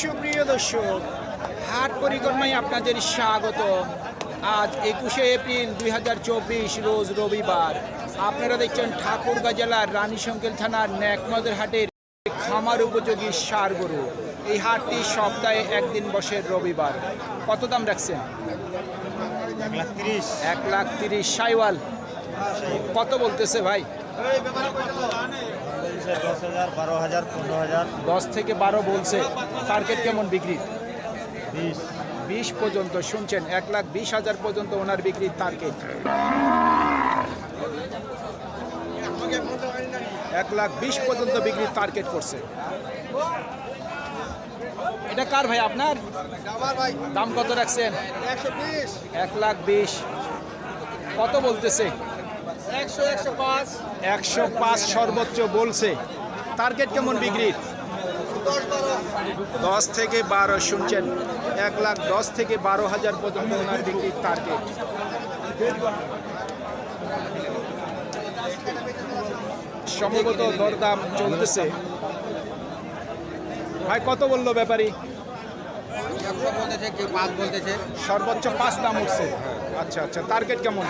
সুপ্রিয় দর্শক হাট পরিক্রমায় আপনাদের স্বাগত। আজ একুশে এপ্রিল দুই হাজার চব্বিশ রোজ রবিবার। আপনারা দেখছেন ঠাকুরগাঁ জেলার রানীশঙ্কেল থানার ন্যাকনদের হাটের খামার উপযোগী সার গরু। এই হাটটি সপ্তাহে একদিন বসে রবিবার। কত দাম রাখছেন? এক লাখ তিরিশ। সাইওয়াল। কত বলতেছে ভাই? দশ হাজার বারো হাজার পনেরো হাজার। দশ থেকে বারো বলছে। টার্গেট কেমন বিক্রি বিশ। বিশ পর্যন্ত শুনছেন এক লাখ বিশ হাজার পর্যন্ত ওনার বিক্রির টার্গেট এক লাখ বিশ পর্যন্ত বিক্রির টার্গেট করছে। এটা কার ভাই আপনার? দাম কত রাখছেন? এক লাখ বিশ। কত বলতেছে? একশো পাঁচ। সর্বোচ্চ বলছে। টার্গেট কেমন বিক্রির? দশ থেকে বারো, শুনছেন? এক লাখ দশ থেকে বারো হাজার পর্যন্ত ওনার বিক্রির টার্গেট সম্ভবত দরদাম চলতেছে। ভাই, কত বলল ব্যাপারী? একশো বলতেছে কেউ পাঁচ বলতেছে। সর্বোচ্চ পাঁচ দাম উঠছে। আচ্ছা আচ্ছা টার্গেট কেমন?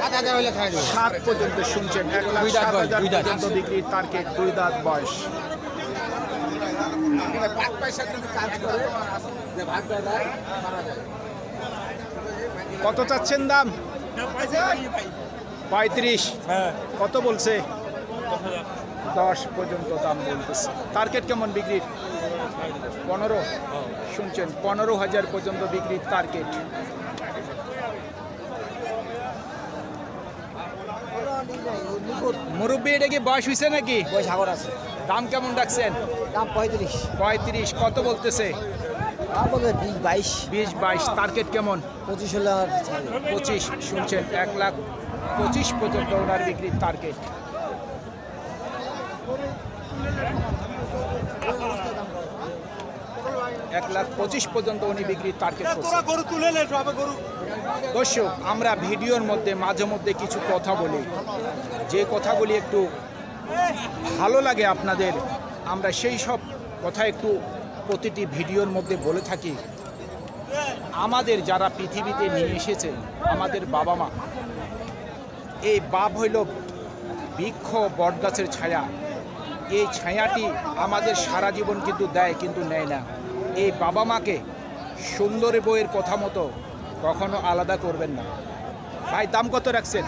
সাত হাজার হলে ছাড় দেবো সাত পর্যন্ত শুনছেন এক লাখ দুই সাত হাজার। পর্যন্ত বিক্রির টার্গেট দুই দাঁত বয়স। পাঁচ পয়সা যদি কাজ করে। ভাগ দেয় মারা যায়। কত চাচ্ছেন দাম? পঁয়ত্রিশ। হ্যাঁ। কত বলছে? দশ পর্যন্ত দাম বলতেছে। টার্গেট কেমন বিক্রির? পনেরো। শুনছেন পনেরো হাজার পর্যন্ত বিক্রির টার্গেট মুরব্বী এটা কি বয়স হয়েছে নাকি? সাগর আছে। দাম কেমন রাখছেন? দাম পঁয়ত্রিশ। পঁয়ত্রিশ কত বলতেছে? বিশ বাইশ। বিশ বাইশ টার্গেট কেমন? পঁচিশ হলে দেবো। পঁচিশ শুনছেন এক লাখ পঁচিশ পর্যন্ত ওনার বিক্রির টার্গেট এক লাখ পঁচিশ পর্যন্ত উনি বিক্রির টার্গেট দর্শক আমরা ভিডিওর মধ্যে মাঝে মধ্যে কিছু কথা বলি। যে কথাগুলি একটু ভালো লাগে আপনাদের আমরা সেই সব কথা একটু প্রতিটি ভিডিওর মধ্যে বলে থাকি। আমাদের যারা পৃথিবীতে নিয়ে এসেছে আমাদের বাবা মা এই বাপ হইল বৃক্ষ বটগাছের ছায়া। এই ছায়াটি আমাদের সারা জীবন কিন্তু দেয় কিন্তু নেয় না। এই বাবা মাকে সুন্দরী বইয়ের কথা মতো কখনো আলাদা করবেন না। ভাই, দাম কত রাখছেন?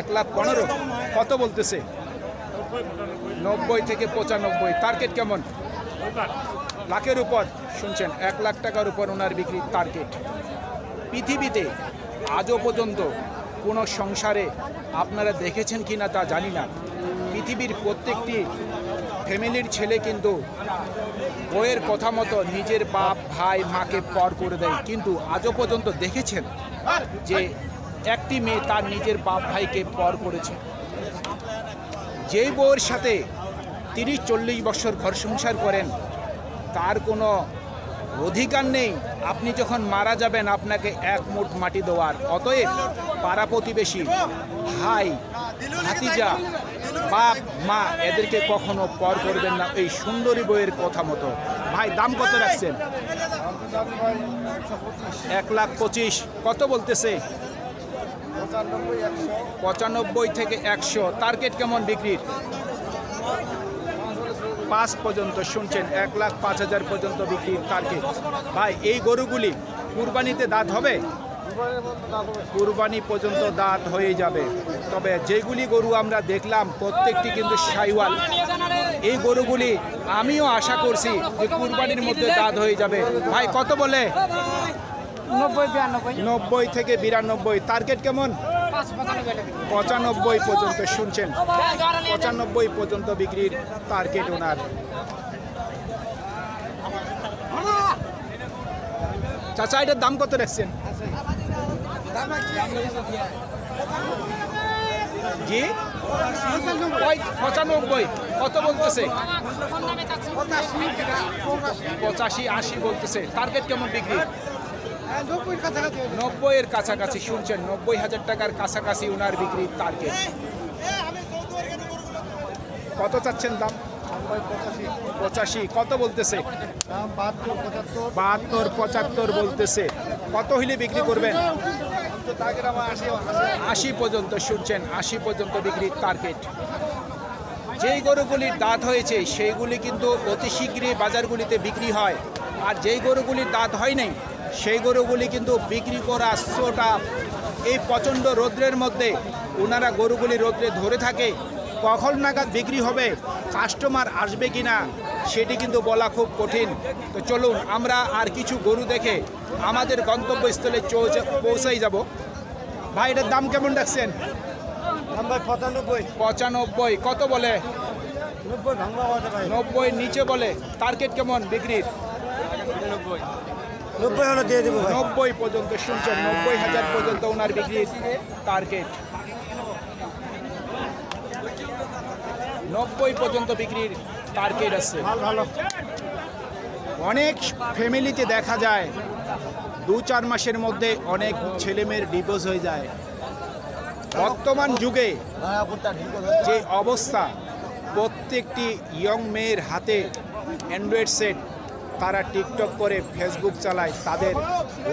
এক লাখ পনেরো। কত বলতেছে? নব্বই থেকে পঁচানব্বই। টার্গেট কেমন? লাখের উপর। শুনছেন, এক লাখ টাকার উপর ওনার বিক্রি টার্গেট পৃথিবীতে আজও পর্যন্ত কোনো সংসারে আপনারা দেখেছেন কি না তা জানি না। পৃথিবীর প্রত্যেকটি ফ্যামিলির ছেলে কিন্তু বইয়ের কথা মতো নিজের বাপ, ভাই, মাকে পর করে দেয়। কিন্তু আজও পর্যন্ত দেখেছেন যে একটি মেয়ে তার নিজের বাপ, ভাইকে পর করেছে। যেই বউয়ের সাথে তিরিশ, চল্লিশ বছর ঘর সংসার করেন, তার কোনো অধিকার নেই। আপনি যখন মারা যাবেন, আপনাকে এক মুঠ মাটি দেওয়ার। অতএব পাড়া প্রতিবেশী, ভাই, ভাতিজা বাপ, মা, এদেরকে কখনো পর করবেন না এই সুন্দরী বইয়ের কথা মতো। ভাই, দাম কত রাখছেন? এক লাখ পঁচিশ। কত বলতেছে? পঁচানব্বই থেকে একশো। টার্গেট কেমন বিক্রির? পাঁচ পর্যন্ত শুনছেন, এক লাখ পাঁচ হাজার পর্যন্ত বিক্রির টার্গেট। ভাই, এই গরুগুলি কুরবানিতে দাঁত হবে? কুরবানি পর্যন্ত দাঁত হয়ে যাবে। তবে যেগুলি গরু আমরা দেখলাম প্রত্যেকটি কিন্তু সাইওয়াল। এই গরুগুলি আমিও আশা করছি যে কুরবানির মধ্যে দাঁত হয়ে যাবে। ভাই কত বলে? নব্বই থেকে বিরানব্বই। টার্গেট কেমন? পঁচানব্বই পঁচানব্বই পর্যন্ত শুনছেন? পঁচানব্বই পর্যন্ত বিক্রির টার্গেট ওনার। চাচা এটার দাম কত রাখছেন? জি? পঁচানব্বই। কত বলতেছে? পঁচাশি, আশি বলতেছে। টার্গেট কেমন বিক্রি? নব্বইয়ের কাছাকাছি, শুনছেন, নব্বই হাজার টাকার কাছাকাছি ওনার বিক্রির টার্গেট কত চাচ্ছেন দাম? পঁচাশি। কত বলতেছে? বাহাত্তর, পঁচাত্তর বলতেছে। কত হইলে বিক্রি করবেন? আশি পর্যন্ত শুনছেন, আশি পর্যন্ত বিক্রির টার্গেট যেই গরুগুলির দাঁত হয়েছে, সেইগুলি কিন্তু অতি শীঘ্রই বাজারগুলিতে বিক্রি হয়। আর যেই গরুগুলির দাঁত হয়নি সেই গরুগুলি কিন্তু বিক্রি করা সোটা এই প্রচণ্ড রৌদ্রের মধ্যে ওনারা গরুগুলি রৌদ্রে ধরে থাকে। কখন নাগাদ বিক্রি হবে কাস্টমার আসবে কি না সেটি কিন্তু বলা খুব কঠিন। তো চলুন আমরা আর কিছু গরু দেখে আমাদের গন্তব্যস্থলে পৌঁছাই যাব। ভাই এটার দাম কেমন রাখছেন? পঁচানব্বই। পঁচানব্বই কত বলে? নব্বই নিচে বলে টার্গেট কেমন বিক্রির? নব্বই। হলে দিয়ে দেবো নব্বই পর্যন্ত শুনছেন নব্বই হাজার পর্যন্ত ওনার বিক্রির টার্গেট নব্বই পর্যন্ত বিক্রির টার্গেট আছে। অনেক ফ্যামিলিতে দেখা যায়, দু চার মাসের মধ্যে অনেক ছেলেমেয়ের ডিভোর্স হয়ে যায়। বর্তমান যুগে যে অবস্থা, প্রত্যেকটি ইয়ং মেয়ের হাতে অ্যান্ড্রয়েড সেট তারা টিকটক করে ফেসবুক চালায়, তাদের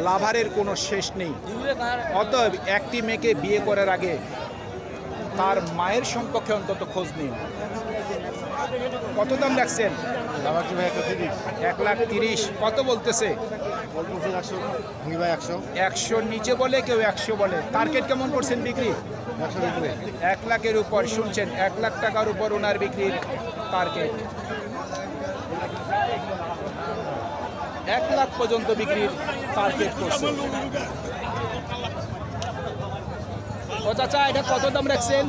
লাভারের কোনো শেষ নেই। অতএব একটি মেয়েকে বিয়ে করার আগে তার মায়ের সম্পর্কে অন্তত খোঁজ নিন। কত দাম রাখছেন? এক লাখ তিরিশ। কত বলতেছে? একশোর নিচে বলে কেউ একশো বলে। টার্গেট কেমন করছেন বিক্রি? এক লাখের উপর শুনছেন? এক লাখ টাকার উপর ওনার বিক্রির টার্গেট। এক লাখ পর্যন্ত বিক্রির টার্গেট করছে। ও চাচা, এটা কত দাম রাখছেন?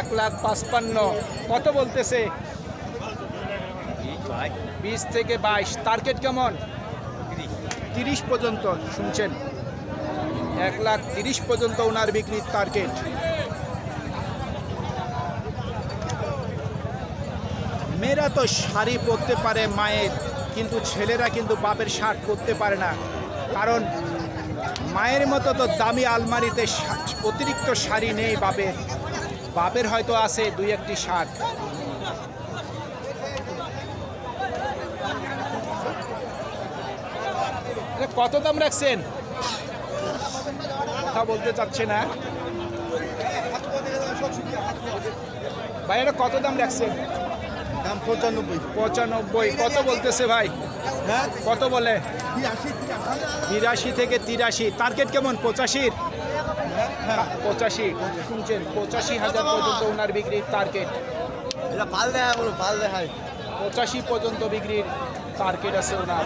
এক লাখ পাঁচপান্ন। কত বলতেছে? বিশ থেকে বাইশ। টার্গেট কেমন? তিরিশ পর্যন্ত, শুনছেন? এক লাখ তিরিশ পর্যন্ত ওনার বিক্রির টার্গেট। মেয়েরা তো শাড়ি পরতে পারে মায়ের, কিন্তু ছেলেরা কিন্তু বাপের শার্ট পরতে পারে না। কারণ মায়ের মতো তো দামি আলমারিতে অতিরিক্ত শাড়ি নেই বাপের বাপের হয়তো আছে দুই একটি শার্ট। কত দাম রাখছেন? কথা বলতে চাচ্ছে না ভাই এটা কত দাম রাখছেন? দাম পঁচানব্বই। পঁচানব্বই। কত বলতেছে ভাই? হ্যাঁ? কত বলে? বিরাশি থেকে তিরাশি। টার্গেট কেমন? পঁচাশির? পঁচাশি। শুনছেন পঁচাশি হাজার পর্যন্ত ওনার বিক্রির টার্গেট। এটা পাল দেখায় বলো পাল দেখায়। পঁচাশি পর্যন্ত বিক্রির টার্গেট আছে ওনার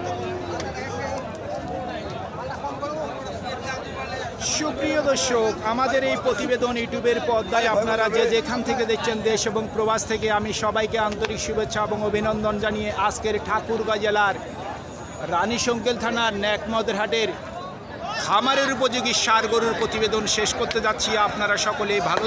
সুপ্রিয় দর্শক, আমাদের এই প্রতিবেদন ইউটিউবের পর্দায় আপনারা যে যেখান থেকে দেখছেন দেশ এবং প্রবাস থেকে আমি সবাইকে আন্তরিক শুভেচ্ছা এবং অভিনন্দন জানিয়ে আজকের ঠাকুরগাঁ জেলার রানী সংকেল থানার ন্যাকমদের হাটের খামারের উপযোগী সার গরুর প্রতিবেদন শেষ করতে যাচ্ছি। আপনারা সকলে ভালো